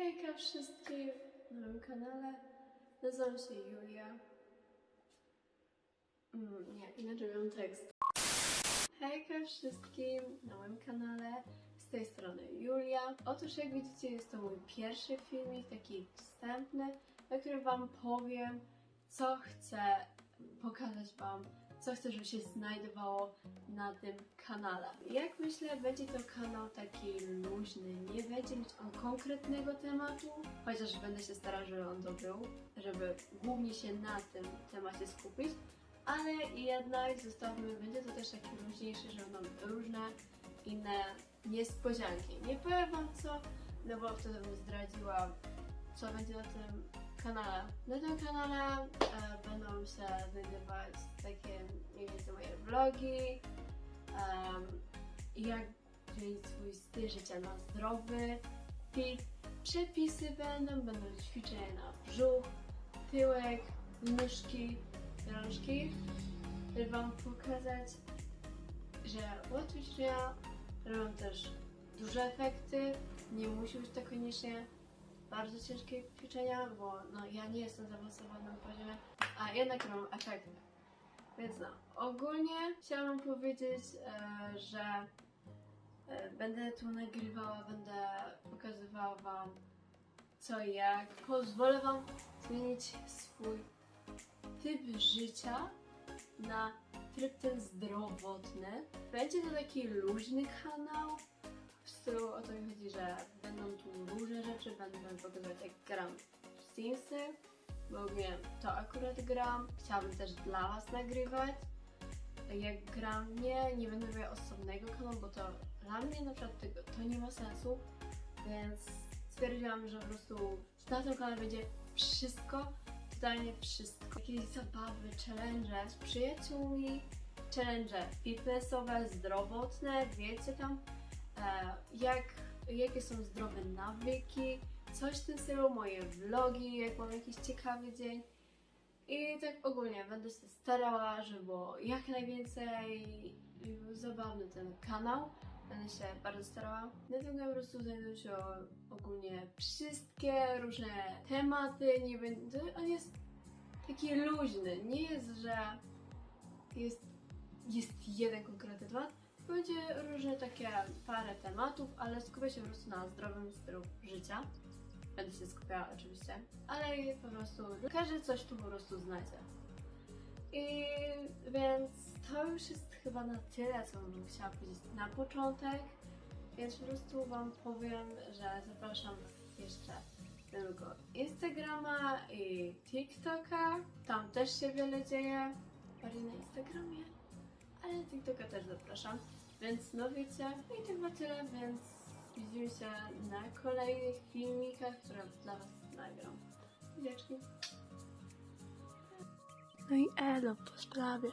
Hejka wszystkim na moim kanale. Nazywam się Julia. Mm, nie, inaczej mam tekst. Hejka wszystkim na moim kanale. Z tej strony Julia. Otóż jak widzicie jest to mój pierwszy filmik, taki wstępny, na którym Wam powiem, co chcę pokazać Wam, co chcę, żeby się znajdowało na tym kanale. Jak myślę, będzie to kanał taki luźny, nie będzie mieć on konkretnego tematu, chociaż będę się starała, żeby on to był, żeby głównie się na tym temacie skupić, ale jednak zostawmy, będzie to też taki luźniejszy, że będą różne inne niespodzianki. Nie powiem Wam co, no bo wtedy bym zdradziła, co będzie na tym kanale. Na tym kanale e, będą się znajdować takie vlogi, em, jak zmienić swój styl życia na zdrowy, fit, przepisy będą, będą ćwiczenia na brzuch, tyłek, nóżki, rączki, żeby Wam pokazać, że łatwe ćwiczenia robią też duże efekty, nie musi być to koniecznie bardzo ciężkie ćwiczenia, bo no, ja nie jestem zaawansowany na poziomie, a jednak robią efekty. Więc no, ogólnie chciałam powiedzieć, e, że e, będę tu nagrywała, będę pokazywała Wam co i jak. Pozwolę Wam zmienić swój typ życia na tryb ten zdrowotny. Będzie to taki luźny kanał, w stylu o to mi chodzi, że będą tu różne rzeczy, będę pokazywać jak gram w Simsy, bo wiem, to akurat gram, chciałabym też dla was nagrywać. Jak gram, nie, nie będę miała osobnego kanału, bo to dla mnie na przykład tego, to nie ma sensu, więc stwierdziłam, że po prostu na tym kanale będzie wszystko, totalnie wszystko. Jakieś zabawy, challenge z przyjaciółmi, challenge fitnessowe, zdrowotne, wiecie tam, e, jak, jakie są zdrowe nawyki, coś w tym stylu, moje vlogi, jak mam jakiś ciekawy dzień. I tak ogólnie będę się starała, żeby było jak najwięcej zabawny ten kanał. Będę się bardzo starała. Na tym po prostu znajdują się ogólnie wszystkie różne tematy. Nie będzie, on jest taki luźny. Nie jest, że jest, jest jeden konkretny temat. Będzie różne takie parę tematów, ale skupię się po prostu na zdrowym stylu życia. Będę się skupiała oczywiście, ale po prostu każdy coś tu po prostu znajdzie. I więc to już jest chyba na tyle, co bym chciała powiedzieć na początek. Więc po prostu Wam powiem, że zapraszam jeszcze mojego Instagrama i TikToka. Tam też się wiele dzieje. Bardziej na Instagramie, ale TikToka też zapraszam. Więc no wiecie, i chyba tyle, więc widzimy się na kolejnych filmikach, które dla Was nagram. Buziaczki. No i elo po sprawie.